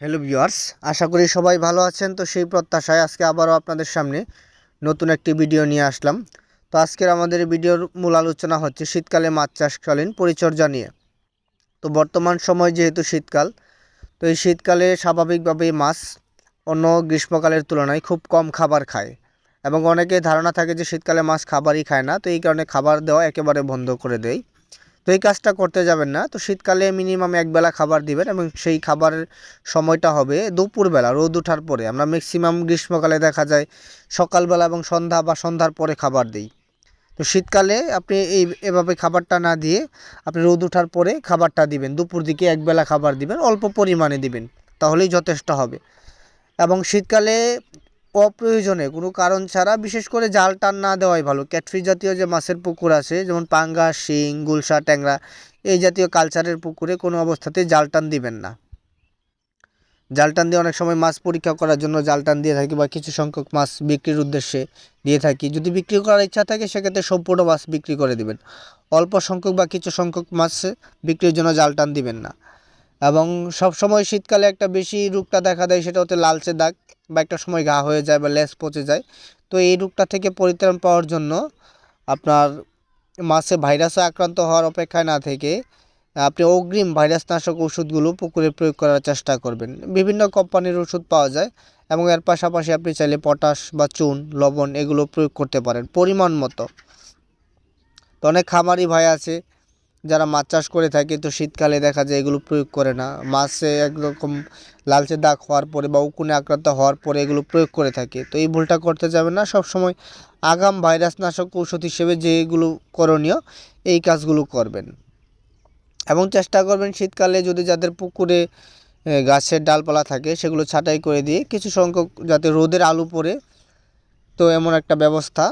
Hello viewers, আশা করি সবাই ভালো আছেন। তো সেই প্রত্যাশায় আজকে আবারও আপনাদের সামনে নতুন একটি ভিডিও নিয়ে আসলাম। তো আজকের আমাদের ভিডিওর মূল আলোচনা হচ্ছে শীতকালে মাছ চাষকালীন পরিচর্যা নিয়ে। তো বর্তমান সময় যেহেতু শীতকাল, তো এই শীতকালে স্বাভাবিকভাবেই মাছ অন্য গ্রীষ্মকালের তুলনায় খুব কম খাবার খায়। এবং অনেকে ধারণা থাকে যে শীতকালে মাছ খাবারই খায় না, তো এই কারণে খাবার দেওয়া একেবারে বন্ধ করে দেয়। তো এই কাজটা করতে যাবেন না। তো শীতকালে মিনিমাম একবেলা খাবার দিবেন এবং সেই খাবারের সময়টা হবে দুপুরবেলা, রোদ ওঠার পরে। আমরা ম্যাক্সিমাম গ্রীষ্মকালে দেখা যায় সকালবেলা এবং সন্ধ্যা বা সন্ধ্যার পরে খাবার দিই। তো শীতকালে আপনি এই এভাবে খাবারটা না দিয়ে আপনি রোদ ওঠার পরে খাবারটা দিবেন। দুপুর দিকে একবেলা খাবার দিবেন, অল্প পরিমাণে দিবেন, তাহলেই যথেষ্ট হবে। এবং শীতকালে অপ্রয়োজনে কোনো কারণ ছাড়া বিশেষ করে জাল টান না দেওয়াই ভালো। ক্যাটফিস জাতীয় যে মাছের পুকুর আছে, যেমন পাঙ্গা, শিং, গুলশা, ট্যাংরা, এই জাতীয় কালচারের পুকুরে কোনো অবস্থাতেই জাল টান দিবেন না। জাল টান দিয়ে অনেক সময় মাছ পরীক্ষা করার জন্য জাল টান দিয়ে থাকি বা কিছু সংখ্যক মাছ বিক্রির উদ্দেশ্যে দিয়ে থাকি। যদি বিক্রি করার ইচ্ছা থাকে, সেক্ষেত্রে সম্পূর্ণ মাছ বিক্রি করে দিবেন। অল্প সংখ্যক বা কিছু সংখ্যক মাছ বিক্রির জন্য জাল টান দিবেন না। এবং সব সময় শীতকালে একটা বেশি রোগটা দেখা দেয়, সেটা হচ্ছে লালচে দাগ বা একটা সময় ঘা হয়ে যায় বা লেস পচে যায়। তো এই রোগটা থেকে পরিত্রাণ পাওয়ার জন্য আপনার মাছে ভাইরাসে আক্রান্ত হওয়ার অপেক্ষায় না থেকে আপনি অগ্রিম ভাইরাসনাশক ওষুধগুলো পুকুরে প্রয়োগ করার চেষ্টা করবেন। বিভিন্ন কোম্পানির ওষুধ পাওয়া যায় এবং এর পাশাপাশি আপনি চাইলে পটাশ বা চুন, লবণ এগুলো প্রয়োগ করতে পারেন পরিমাণ মতো। তো অনেক খামারি ভাই আছে যারা মাছ চাষ করে থাকে, তো শীতকালে দেখা যায় এগুলো প্রয়োগ করে না। মাছে একরকম লালচে দাগ হওয়ার পরে বা উকুনে আক্রান্ত হওয়ার পরে এগুলো প্রয়োগ করে থাকে। তো এই ভুলটা করতে যাবে না সব সময় আগাম ভাইরাসনাশক ঔষধ হিসেবে যেগুলো করণীয়, এই কাজগুলো করবেন। এবং চেষ্টা করবেন শীতকালে যদি যাদের পুকুরে গাছের ডালপালা থাকে, সেগুলো ছাঁটাই করে দিয়ে কিছু সংখ্যক যাতে রোদের আলো পড়ে, তো এমন একটা ব্যবস্থা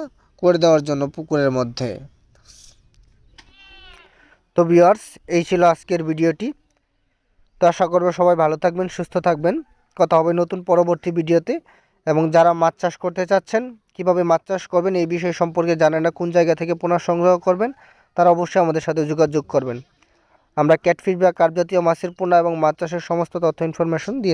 করে দেওয়ার জন্য পুকুরের মধ্যে। তো ভিউয়ার্স, এই ছিল আজকের ভিডিওটি। তো আশা করব সবাই ভালো থাকবেন, সুস্থ থাকবেন। কথা হবে নতুন পরবর্তী ভিডিওতে। এবং যারা মাছ চাষ করতে চাচ্ছেন, কীভাবে মাছ চাষ করবেন, এই বিষয় সম্পর্কে জানেন না, কোন জায়গা থেকে পোনা সংগ্রহ করবেন, তারা অবশ্যই আমাদের সাথে যোগাযোগ করবেন। আমরা ক্যাটফিশ বা কার্প জাতীয় মাছের পোনা এবং মাছ চাষের সমস্ত তথ্য ইনফরমেশন দিয়ে